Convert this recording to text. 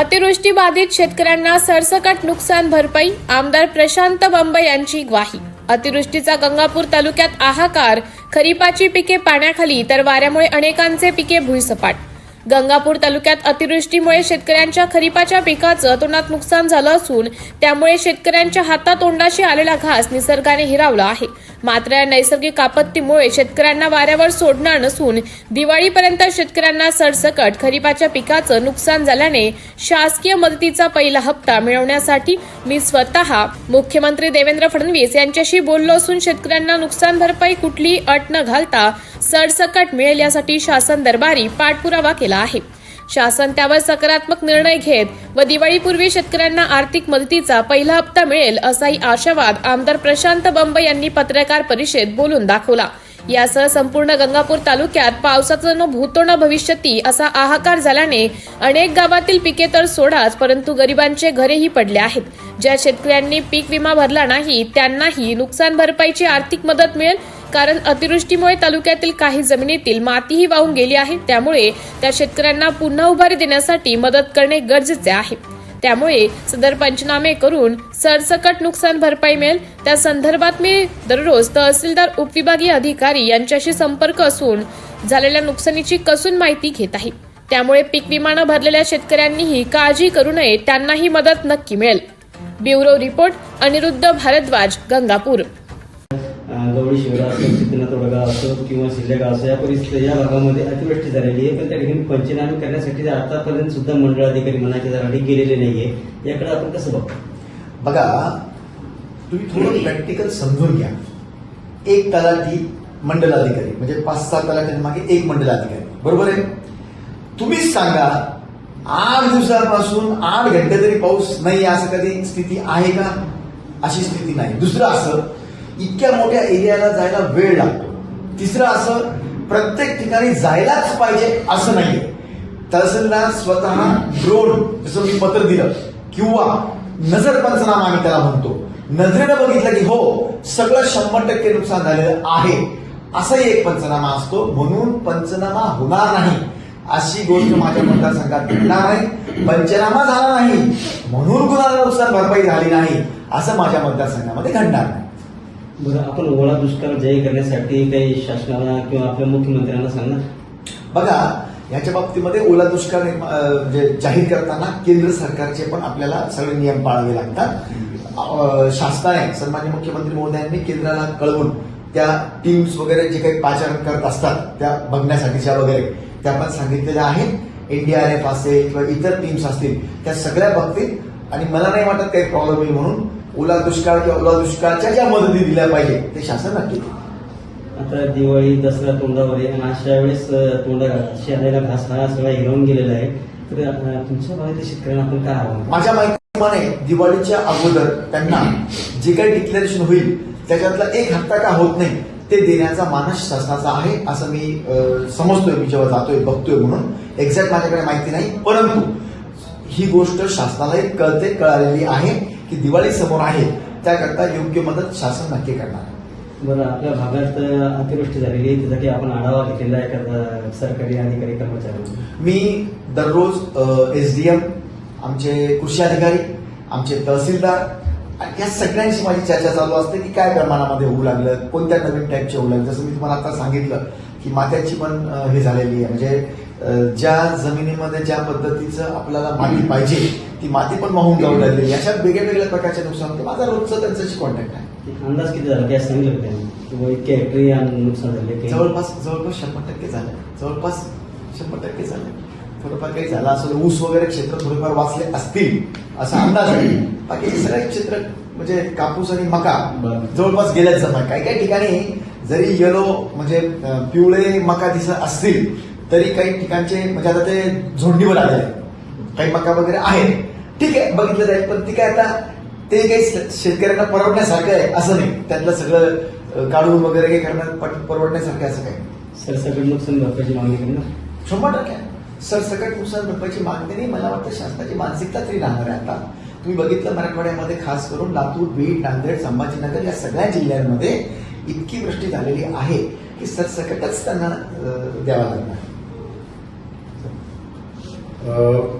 अतिवृष्टी बाधित शेतकऱ्यांना सरसकट नुकसान भरपाई आमदार प्रशांत बंब यांची ग्वाही. अतिवृष्टीचा गंगापूर तालुक्यात आहाकार खरीपाची पिके पाण्याखाली तर वाऱ्यामुळे अनेकांचे पिके भुईसपाट. गंगापूर तालुक्यात अतिवृष्टीमुळे शेतकऱ्यांच्या खरीपाच्या पिकाचं तोंडात नुकसान झालं असून त्यामुळे शेतकऱ्यांच्या हातातोंडाशी आलेला घास निसर्गाने हिरावला आहे. मात्र या नैसर्गिक आपत्तीमुळे शेतकऱ्यांना वाऱ्यावर सोडणार नसून दिवाळीपर्यंत शेतकऱ्यांना सरसकट खरीपाच्या पिकाचं नुकसान झाल्याने शासकीय मदतीचा पहिला हप्ता मिळवण्यासाठी मी स्वतः मुख्यमंत्री देवेंद्र फडणवीस यांच्याशी बोललो असून शेतकऱ्यांना नुकसान भरपाई कुठलीही अट न घालता सरसकट मिळेल यासाठी शासन दरबारी पाठपुरावा केला आहे. शासन त्यावर सकारात्मक निर्णय घेत व दिवाळीपूर्वी शेतकऱ्यांना आर्थिक मदतीचा पहिला हप्ता मिळेल असाही आशावाद आमदार प्रशांत बंब यांनी पत्रकार परिषदेत बोलून दाखवला. यासह संपूर्ण गंगापूर तालुक्यात पावसाचं न भूतो न भविष्यती असा आहाकार झाल्याने अनेक गावातील पिके तर सोडाच परंतु गरिबांचे घरेही पडले आहेत. ज्या शेतकऱ्यांनी पीक विमा भरला नाही त्यांनाही नुकसान भरपाईची आर्थिक मदत मिळेल कारण अतिवृष्टीमुळे तालुक्यातील काही जमिनीतील मातीही वाहून गेली आहे. त्यामुळे त्या शेतकऱ्यांना पुन्हा उभारी देण्यासाठी मदत करणे गरजेचे आहे. त्यामुळे सदर पंचनामे करून सरसकट नुकसान भरपाई मिळेल. त्या संदर्भात मी दररोज तहसीलदार उपविभागीय अधिकारी यांच्याशी संपर्क असून झालेल्या नुकसानीची कसून माहिती घेत आहे. त्यामुळे पीक विमानं भरलेल्या शेतकऱ्यांनीही काळजी करू नये त्यांनाही मदत नक्की मिळेल. Bureau report Aniruddha Bhardwaj Gangapur. अं, शिवरा असो सिद्धनाथ वडगाव असो किंवा शिल्लेगाव असो या परिस्थिती या भागामध्ये अतिवृष्टी झालेली आहे. पण त्या ठिकाणी पंचनामे करण्यासाठी आतापर्यंत सुद्धा मंडळ अधिकारी मनाच्या दराने गेलेले नाहीये याकडे आपण कसं बघतो बघा तुम्ही थोडं प्रॅक्टिकल समजून घ्या. एक तलाठी मंडलाधिकारी म्हणजे पाच सहा तलाठ्यांमागे एक मंडलाधिकारी. बरोबर आहे? तुम्हीच सांगा आठ दिवसापासून आठ घंटे तरी पाऊस नाही असं कधी स्थिती आहे का? अशी स्थिती नाही. दुसरं असं इतक्या मोठ्या एरियाला जायला वेळ लागतो. तिसरं असं प्रत्येक ठिकाणी जायलाच पाहिजे असं नाहीये. तहसीलदार स्वतः ड्रोन जसं मी पत्र दिलं किंवा नजर पंचनामा आम्ही त्याला म्हणतो. नजरेनं बघितलं की हो सगळं शंभर टक्के नुकसान झालेलं आहे. असाही एक पंचनामा असतो. म्हणून पंचनामा होणार नाही. अशी गोष्ट माझ्या मतदारसंघात घडणार नाही. पंचनामा झाला नाही. म्हणून कुणाला नुकसान भरपाई झाली नाही. असं माझ्या मतदारसंघामध्ये घडणार नाही. बरं आपण ओळा दुष्काळ जाहीर करण्यासाठी काही शासनाला किंवा आपल्या मुख्यमंत्र्यांना सांगणार बघा याच्या बाबतीमध्ये ओला दुष्काळ म्हणजे जाहीर करताना केंद्र सरकारचे पण आपल्याला सगळे नियम पाळावे लागतात. शासनाने सन्मान्य मुख्यमंत्री महोदयांनी केंद्राला कळवून त्या टीम्स वगैरे जे काही पाचारण करत असतात त्या बघण्यासाठीच्या वगैरे त्या पण सांगितलेल्या आहेत. एनडीआरएफ असेल किंवा इतर टीम्स असतील त्या सगळ्या बघतील. आणि मला नाही वाटत काही प्रॉब्लेम येईल म्हणून ओला दुष्काळ किंवा ओला दुष्काळच्या ज्या मदती दिल्या पाहिजे ते शासन नक्की. आता दिवाळी दसरा तोंडावर आणि अशा वेळेस तोंडा शेणाला घास हा सगळा हिरवून गेलेला आहे तर तुमच्या भागातील शेतकऱ्यांना आपण काय आव्हान कराल? माझ्या माहितीप्रमाणे दिवाळीच्या अगोदर त्यांना जे काही डिक्लेरेशन होईल त्याच्यातला एक हप्ता का होत नाही ते देण्याचा मानस शासनाचा आहे असं मी समजतोय मी जेव्हा जातोय बघतोय म्हणून एक्झॅक्ट माझ्याकडे माहिती नाही परंतु ही गोष्ट शासनालाही कळते कळालेली आहे की दिवाळी समोर आहे त्याकरता योग्य मदत शासन नक्की करणार. बरं आपल्या भागात अतिवृष्टी झालेली आहे त्यासाठी आपण आढावा घेतलेला आहे सरकारी अधिकारी कर्मचारी मी दररोज एसडीएम आमचे कृषी अधिकारी आमचे तहसीलदार या सगळ्यांशी माझी चर्चा चालू असते की काय प्रमाणामध्ये होऊ लागलं कोणत्या नवीन टाईपचे होऊ लागलं. जसं मी तुम्हाला आता सांगितलं की मात्याची पण हे झालेली आहे. म्हणजे ज्या जमिनीमध्ये ज्या पद्धतीचं आपल्याला माती पाहिजे ती माती पण वाहून जाऊ आहे. अशा वेगळ्या वेगळ्या प्रकारचे नुकसान होते. माझा रोजचं त्यांच्याशी कॉन्टॅक्ट आहे. अंदाज किती झाला? गॅस सांगितलं का त्यांनी? इतके हेक्टरी नुकसान झाले की जवळपास जवळपास शंभर टक्के झालं. जवळपास शंभर टक्के झालं. थोडंफार काही झालं असेल ऊस वगैरे क्षेत्र थोडेफार वाचले असतील असा अंदाज आहे. बाकी सगळे क्षेत्र म्हणजे कापूस आणि मका. जवळपास गेल्याच जमा. काही काही ठिकाणी जरी येलो म्हणजे पिवळे मका दिसत असतील तरी काही ठिकाणचे म्हणजे आता ते झोंडीवर आलेले आहेत. काही मका वगैरे आहेत. ठीक आहे बघितलं जाईल. पण ती काय आता ते काही शेतकऱ्यांना परवडण्यासारखं आहे असं नाही. त्यातलं सगळं काढून वगैरे काही करणं पट- परवडण्यासारखं आहे असं नाही. सरसकट नुकसान भरपाईची मागणी करणार शंभर टक्के. आहे. सरसकट नुकसान भरपाईची मागणी नाही. मला वाटतं शासनाची मानसिकता तरी राहणार आहे आता. तुम्ही बघितलं मराठवाड्यामध्ये खास करून लातूर बीड नांदेड संभाजीनगर या सगळ्या जिल्ह्यांमध्ये इतकी वृष्टी झालेली आहे की सरसकटच त्यांना द्यावा लागणार. 呃，